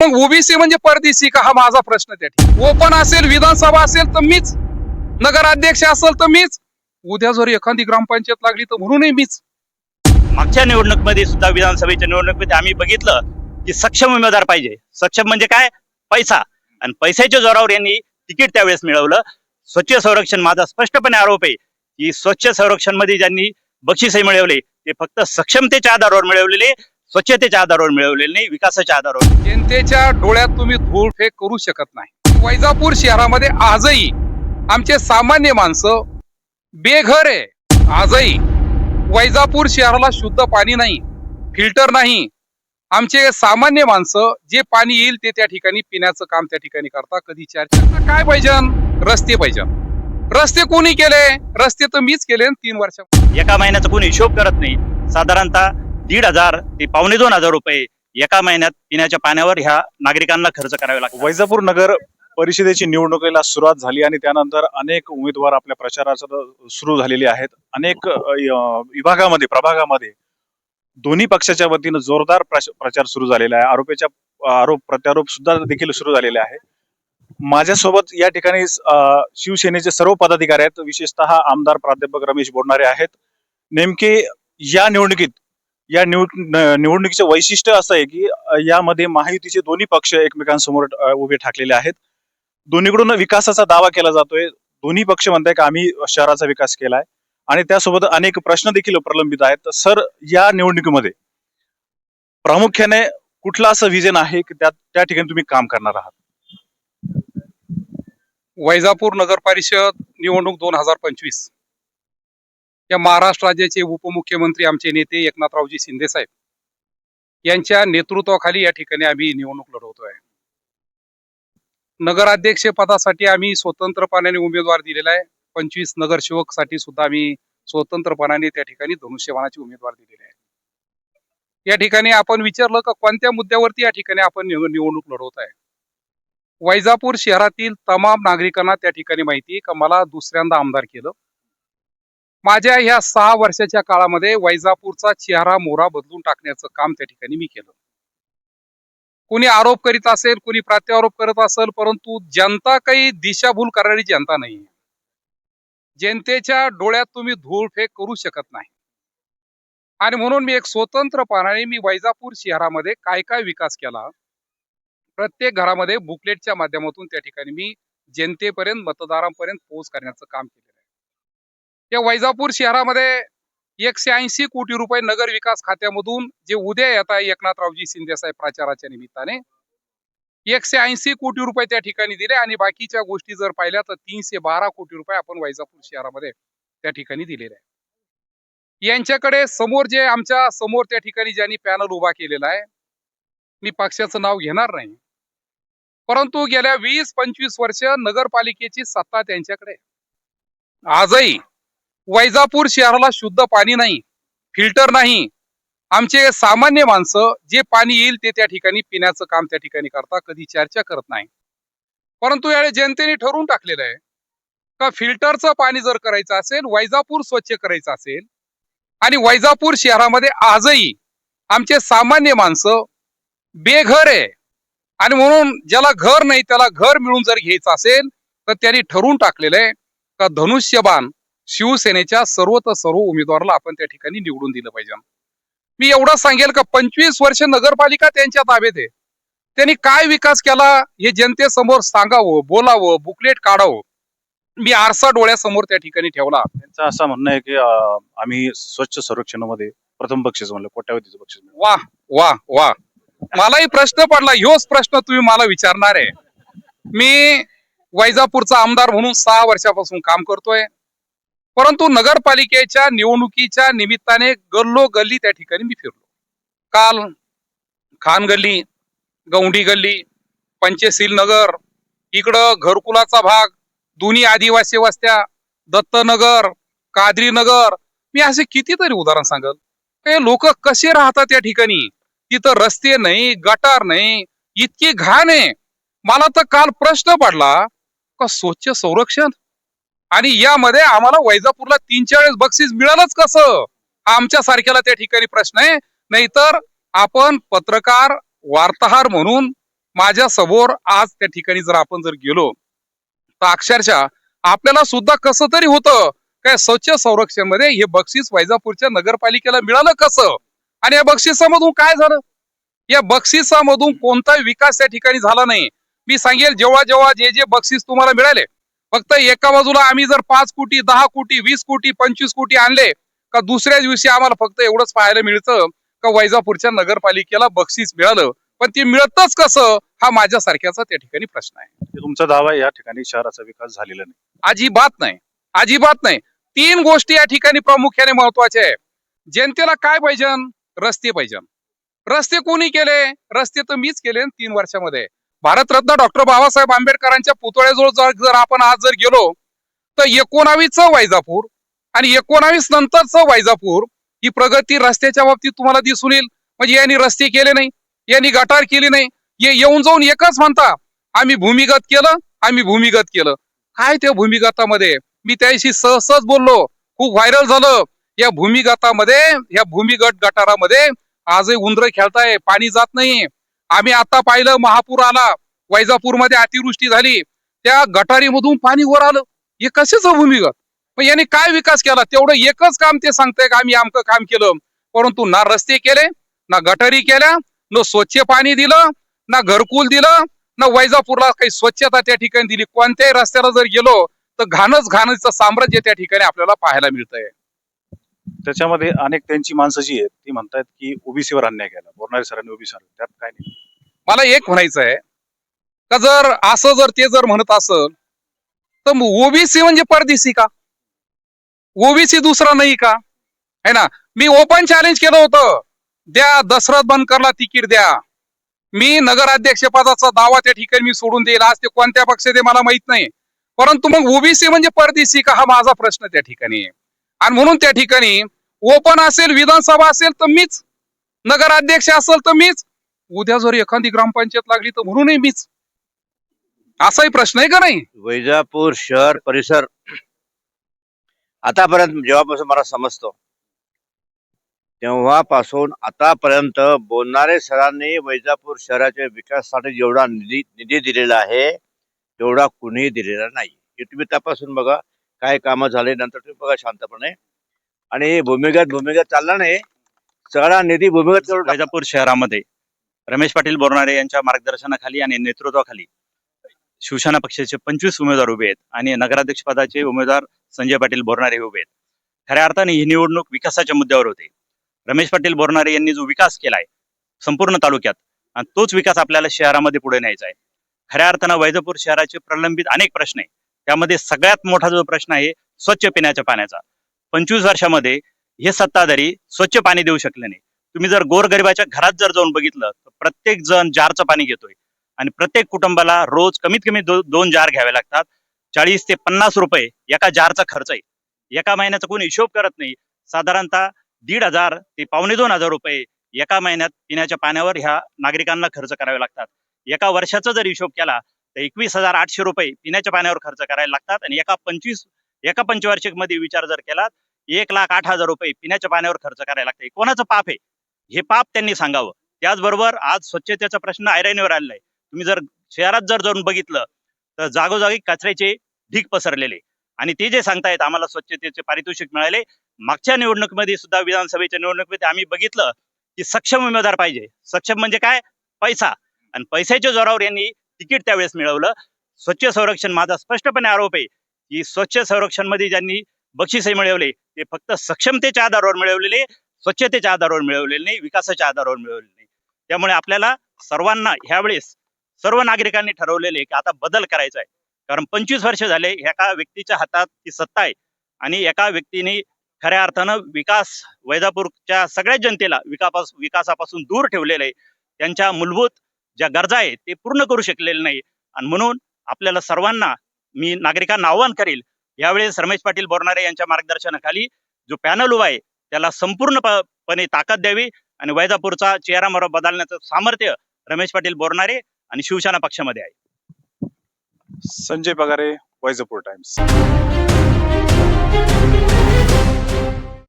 मग ओबीसी म्हणजे परदेशी का? हा माझा प्रश्न त्या ठिकाणी. ओपन असेल विधानसभा असेल तर मीच. नगराध्यक्ष असेल तर मीच. उद्या जर एखादी ग्रामपंचायत लागली तर म्हणूनही मीच. मागच्या निवडणुकीमध्ये सुद्धा विधानसभेच्या निवडणुकीमध्ये आम्ही बघितलं की सक्षम उमेदवार पाहिजे. सक्षम म्हणजे काय? पैसा. आणि पैशाच्या जोरावर यांनी तिकीट त्यावेळेस मिळवलं. स्वच्छ संरक्षण माझा स्पष्टपणे आरोप आहे की स्वच्छ संरक्षणमध्ये ज्यांनी बक्षिसे मिळवले ते फक्त सक्षमतेच्या आधारावर मिळवलेले स्वच्छतेच्या आधारावर मिळवलेले नाही विकासाच्या आधारावर. जनतेच्या डोळ्यात तुम्ही धूळफेक करू शकत नाही. वैजापूर शहरामध्ये आजही आमचे सामान्य माणसं बेघर आहे. आजही वैजापूर शहराला शुद्ध पाणी नाही फिल्टर नाही. आमचे सामान्य माणसं जे पाणी येईल ते त्या ठिकाणी पिण्याचं काम त्या ठिकाणी करता कधी चर्चा काय पाहिजे रस्ते पाहिजे रस्ते कोणी केले? रस्ते तर मीच केले तीन वर्षा एका महिन्याचा कोणी हिशोब करत नाही. साधारणतः दीड हजार ते पावणे दोन हजार रुपये एका महिन्यात पिण्याच्या पाण्यावर ह्या नागरिकांना खर्च करावे लागतो वैजापूर नगर परिषदेची निवडणुकीला सुरुवात झाली आणि त्यानंतर अनेक उमेदवार आपल्या प्रचाराचं सुरू झालेले आहेत. अनेक विभागामध्ये प्रभागामध्ये दोन्ही पक्षाच्या वतीनं जोरदार प्रचार सुरू झालेला आहे. आरोपीच्या आरोप प्रत्यारोप सुद्धा देखील सुरू झालेले आहे. माझ्यासोबत या ठिकाणी शिवसेनेचे सर्व पदाधिकारी आहेत. विशेषतः आमदार प्राध्यापक रमेश बोडणारे आहेत. नेमके या निवडणुकीत या निवड निवडणुकीचे वैशिष्ट्य असं आहे की यामध्ये महायुतीचे दोन्ही पक्ष एकमेकांसमोर उभे ठाकलेले आहेत. दोन्हीकडून विकासाचा दावा केला जातोय. दोन्ही पक्ष म्हणताय की आम्ही शहराचा विकास केलाय. आणि त्यासोबत अनेक प्रश्न देखील प्रलंबित आहेत. तर सर या निवडणुकीमध्ये प्रामुख्याने कुठला असं विजन आहे की त्या त्या ठिकाणी तुम्ही काम करणार आहात? वैजापूर नगर परिषद निवडणूक दोन हजार पंचवीस. या महाराष्ट्र राज्याचे उपमुख्यमंत्री आमचे नेते एकनाथरावजी शिंदे साहेब यांच्या नेतृत्वाखाली या ठिकाणी आम्ही निवडणूक लढवतोय. नगराध्यक्ष पदासाठी आम्ही स्वतंत्रपणाने उमेदवार दिलेला आहे. पंचवीस नगरसेवकसाठी सुद्धा आम्ही स्वतंत्रपणाने त्या ठिकाणी धनुष्यबाणाचे उमेदवार दिलेले आहे. या ठिकाणी आपण विचारलं का कोणत्या मुद्द्यावरती या ठिकाणी आपण निवडणूक लढवत आहे? वैजापूर शहरातील तमाम नागरिकांना त्या ठिकाणी माहिती आहे का? मला दुसऱ्यांदा आमदार केलं. माझ्या ह्या सहा वर्षाच्या काळामध्ये वैजापूरचा चेहरा मोहरा बदलून टाकण्याचं काम त्या ठिकाणी मी केलं. कोणी आरोप करीत असेल कोणी प्रत्यारोप करत असेल परंतु जनता काही दिशाभूल करणारी जनता नाही जनतेच्या डोळ्यात तुम्ही धूळफेक करू शकत नाही. आणि म्हणून मी एक स्वतंत्रपणाने मी वैजापूर शहरामध्ये काय काय विकास केला प्रत्येक घरामध्ये बुकलेटच्या माध्यमातून त्या ठिकाणी मी जनतेपर्यंत मतदारांपर्यंत पोहोच करण्याचं काम केलं या वैजापूर शहरामध्ये एकशे ऐंशी कोटी रुपये नगर विकास खात्यामधून जे उद्या येत आहे एकनाथरावजी शिंदेसाहेब प्रचाराच्या निमित्ताने एकशे ऐंशी कोटी रुपये त्या ठिकाणी दिले आणि बाकीच्या गोष्टी जर पाहिल्या तर तीनशे बारा कोटी रुपये आपण वैजापूर शहरामध्ये त्या ठिकाणी दिलेले आहे यांच्याकडे समोर जे आमच्यासमोर त्या ठिकाणी ज्यांनी पॅनल उभा केलेला आहे मी पक्षाचं नाव घेणार नाही. परंतु गेल्या वीस पंचवीस वर्ष नगरपालिकेची सत्ता त्यांच्याकडे आजही वैजापूर शहराला शुद्ध पाणी नाही फिल्टर नाही. आमचे सामान्य माणसं जे पाणी येईल ते त्या ठिकाणी पिण्याचं काम त्या ठिकाणी करता कधी चर्चा करत नाही. परंतु यावेळी जनतेने ठरवून टाकलेलं आहे का फिल्टरचं पाणी जर करायचं असेल वैजापूर स्वच्छ करायचं असेल आणि वैजापूर शहरामध्ये आजही आमचे सामान्य माणसं बेघर आहे आणि म्हणून ज्याला घर नाही त्याला घर मिळून जर घ्यायचं असेल तर त्यांनी ठरवून टाकलेलं आहे का धनुष्यबाण शिवसेनेच्या सर्व तर सर्व उमेदवाराला आपण त्या ठिकाणी निवडून दिलं पाहिजे. मी एवढंच सांगेल का पंचवीस वर्ष नगरपालिका त्यांच्या ताब्यात आहे. त्यांनी काय विकास केला हे जनतेसमोर सांगावं बोलावं बुकलेट काढावं. मी आरसा डोळ्यासमोर त्या ठिकाणी ठेवला. त्यांचं असं म्हणणं आहे की आम्ही स्वच्छ संरक्षणामध्ये प्रथम बक्षीस म्हणलं कोट्यावधीचं बक्षीस. वा वा वा मलाही प्रश्न पडला ह्योच प्रश्न तुम्ही मला विचारणार आहे. मी वैजापूरचा आमदार म्हणून सहा वर्षापासून काम करतोय. परंतु नगरपालिकेच्या निवडणुकीच्या निमित्ताने गल्लो गल्ली त्या ठिकाणी मी फिरलो. काल खान गल्ली गौंडी गल्ली पंचशील नगर इकडं घरकुलाचा भाग दोन्ही आदिवासी वस्त्या दत्तनगर कादरी नगर मी असे कितीतरी उदाहरण सांगल. हे लोक कसे राहतात या ठिकाणी? तिथं रस्ते नाही गटार नाही इतकी घाण आहे. मला तर काल प्रश्न पडला का स्वच्छ संरक्षण? आणि यामध्ये आम्हाला वैजापूरला तीन चार वेळेस बक्षीस मिळालंच कसं? हा आमच्या सारख्याला त्या ठिकाणी प्रश्न आहे. नाहीतर आपण पत्रकार वार्ताहर म्हणून माझ्यासमोर आज त्या ठिकाणी जर आपण जर गेलो तर अक्षरशः आपल्याला सुद्धा कसं तरी होतं काय स्वच्छ संरक्षणमध्ये हे बक्षीस वैजापूरच्या नगरपालिकेला मिळालं कसं? आणि या बक्षिसामधून काय झालं? या बक्षिसामधून कोणताही विकास त्या ठिकाणी झाला नाही. मी सांगेल जेव्हा जेव्हा जे जे बक्षीस तुम्हाला मिळाले फक्त एका बाजूला आम्ही जर पाच कोटी दहा कोटी वीस कोटी पंचवीस कोटी आणले का दुसऱ्या दिवशी आम्हाला फक्त एवढंच पाहायला मिळतं का वैजापूरच्या नगरपालिकेला बक्षीस मिळालं पण ते मिळतच कसं हा माझ्या सारख्याचा त्या ठिकाणी प्रश्न आहे. तुमचा दावा या ठिकाणी शहराचा विकास झालेला नाही. अजिबात नाही. अजिबात नाही. तीन गोष्टी या ठिकाणी प्रामुख्याने महत्त्वाच्या आहे जनतेला काय पाहिजे? रस्ते पाहिजे. रस्ते कोणी केले? रस्ते तर मीच केले तीन वर्षामध्ये. भारतरत्न डॉक्टर बाबासाहेब आंबेडकरांच्या पुतळ्याजवळ जर जर आपण आज जर गेलो तर एकोणावीसचं वैजापूर आणि एकोणावीस नंतरचं वैजापूर ही प्रगती रस्त्याच्या बाबतीत तुम्हाला दिसून येईल. म्हणजे यांनी रस्ते केले नाही यांनी गटार केली नाही. ये येऊन जाऊन एकच म्हणता आम्ही भूमिगत केलं आम्ही भूमिगत केलं. काय त्या भूमिगतामध्ये? मी त्याशी सहसच बोललो. खूप व्हायरल झालं. या भूमिगतामध्ये या भूमिगत गटारामध्ये आजही उंदर खेळताय पाणी जात नाही. आम्ही आता पाहिलं महापूर आला वैजापूरमध्ये अतिवृष्टी झाली. त्या गटारीमधून पाणी वर आलं. हे कशाच भूमिगत? मग याने काय विकास केला? तेवढं एकच काम ते सांगताय का आम्ही आमचं काम केलं. परंतु ना रस्ते केले ना गटारी केल्या न स्वच्छ पाणी दिलं ना घरकुल दिलं ना वैजापूरला काही स्वच्छता त्या ठिकाणी दिली. कोणत्याही रस्त्याला जर गेलो तर घाणच घाणचं साम्राज्य त्या ठिकाणी आपल्याला पाहायला मिळतंय. त्याच्यामध्ये अनेक त्यांची माणसं जी आहेत ती म्हणतात की ओबीसीवर अन्याय केला. बोरणारे सरांनी ओबीसीवर त्यात काय नाही. मला एक म्हणायचं आहे का जर असं जर ते जर म्हणत असल तर ओबीसी म्हणजे परदेशी का? ओबीसी दुसरा नाही का? है ना? मी ओपन चॅलेंज केलं होतं. द्या दशरथ बनकरला तिकीट द्या. मी नगराध्यक्षपदाचा दावा त्या ठिकाणी मी सोडून देईल. आज ते कोणत्या पक्षाचे मला माहीत नाही. परंतु मग ओबीसी म्हणजे परदेशी का? हा माझा प्रश्न त्या ठिकाणी आहे. आणि म्हणून त्या ठिकाणी ओपन असेल विधानसभा असेल तर मीच. नगराध्यक्ष असेल तर मीच. उद्या जर एखादी ग्रामपंचायत लागली तर म्हणूनही मीच. असाही प्रश्न आहे का नाही? वैजापूर शहर परिसर. आतापर्यंत जेव्हापासून मला समजतो तेव्हापासून आतापर्यंत बोलणारे सरांनी वैजापूर शहराच्या विकासासाठी जेवढा निधी निधी दिलेला आहे तेवढा कुणीही दिलेला नाही. हे तुम्ही तपासून बघा. काय कामं झाले नंतर तुम्ही बघा शांतपणे. आणि भूमिगत भूमिगत चालला नाही. सगळा निधी भूमिगत करून वैजापूर शहरामध्ये रमेश पाटील बोरणारे यांच्या मार्गदर्शनाखाली आणि नेतृत्वाखाली शिवसेना पक्षाचे पंचवीस उमेदवार उभे आहेत आणि नगराध्यक्ष पदाचे उमेदवार संजय पाटील बोरणारे उभे आहेत. खऱ्या अर्थाने ही निवडणूक विकासाच्या मुद्द्यावर होते. रमेश पाटील बोरणारे यांनी जो विकास केलाय संपूर्ण तालुक्यात आणि तोच विकास आपल्याला शहरामध्ये पुढे न्यायचा आहे. खऱ्या अर्थानं वैजापूर शहराचे प्रलंबित अनेक प्रश्न आहे त्यामध्ये सगळ्यात मोठा जो प्रश्न आहे स्वच्छ पिण्याच्या पाण्याचा. पंचवीस वर्षामध्ये हे सत्ताधारी स्वच्छ पाणी देऊ शकले नाही. तुम्ही जर गोरगरिबाच्या घरात जर जाऊन बघितलं तर प्रत्येक जण जारचं पाणी घेतोय. आणि प्रत्येक कुटुंबाला रोज कमीत कमी दो, दोन जार घ्यावे लागतात. चाळीस ते पन्नास रुपये एका जारचा खर्च आहे. एका महिन्याचा कोणी हिशोब करत नाही. साधारणतः दीड हजार ते पावणे दोन हजार रुपये एका महिन्यात पिण्याच्या पाण्यावर ह्या नागरिकांना खर्च करावे लागतात. एका वर्षाचा जर हिशोब केला एकवीस हजार आठशे रुपये पिण्याच्या पाण्यावर खर्च करायला लागतात आणि एका पंचवीस एका पंचवार्षिकमध्ये विचार जर केला एक लाख आठ हजार रुपये पिण्याच्या पाण्यावर खर्च करायला लागते. कोणाचं पाप आहे? हे पाप त्यांनी सांगावं. त्याचबरोबर आज स्वच्छतेचा प्रश्न ऐरणीवर आलेला आहे तुम्ही जर शहरात जर जाऊन बघितलं तर जागोजागी कचऱ्याचे ढीक पसरलेले. आणि ते जे सांगतायत आम्हाला स्वच्छतेचे पारितोषिक मिळाले. मागच्या निवडणुकीमध्ये सुद्धा विधानसभेच्या निवडणुकीमध्ये आम्ही बघितलं की सक्षम उमेदवार पाहिजे. सक्षम म्हणजे काय? पैसा. आणि पैशाच्या जोरावर यांनी तिकीट त्यावेळेस मिळवलं. स्वच्छ संरक्षण माझा स्पष्टपणे आरोप आहे की स्वच्छ संरक्षणमध्ये ज्यांनी बक्षिसे मिळवले ते फक्त सक्षमतेच्या आधारावर मिळवलेले स्वच्छतेच्या आधारावर मिळवलेले नाही विकासाच्या आधारावर मिळवलेले नाही. त्यामुळे आपल्याला सर्वांना ह्यावेळेस सर्व नागरिकांनी ठरवलेले की आता बदल करायचा आहे. कारण पंचवीस वर्ष झाले एका व्यक्तीच्या हातात ती सत्ता आहे आणि एका व्यक्तीने खऱ्या अर्थानं विकास वैजापूरच्या सगळ्या जनतेला विकापास विकासापासून दूर ठेवलेलं आहे. त्यांच्या मूलभूत ज्या गरजा आहेत ते पूर्ण करू शकलेले नाही. आणि म्हणून आपल्याला सर्वांना मी नागरिकांना आव्हान करेल यावेळेस रमेश पाटील बोरणारे यांच्या मार्गदर्शनाखाली जो पॅनल उभा आहे त्याला संपूर्णपणे ताकद द्यावी आणि वैजापूरचा चेहरा मरो बदलण्याचं सामर्थ्य रमेश पाटील बोरणारे आणि शिवसेना पक्षामध्ये आहे. संजय पगारे वैजापूर टाइम्स.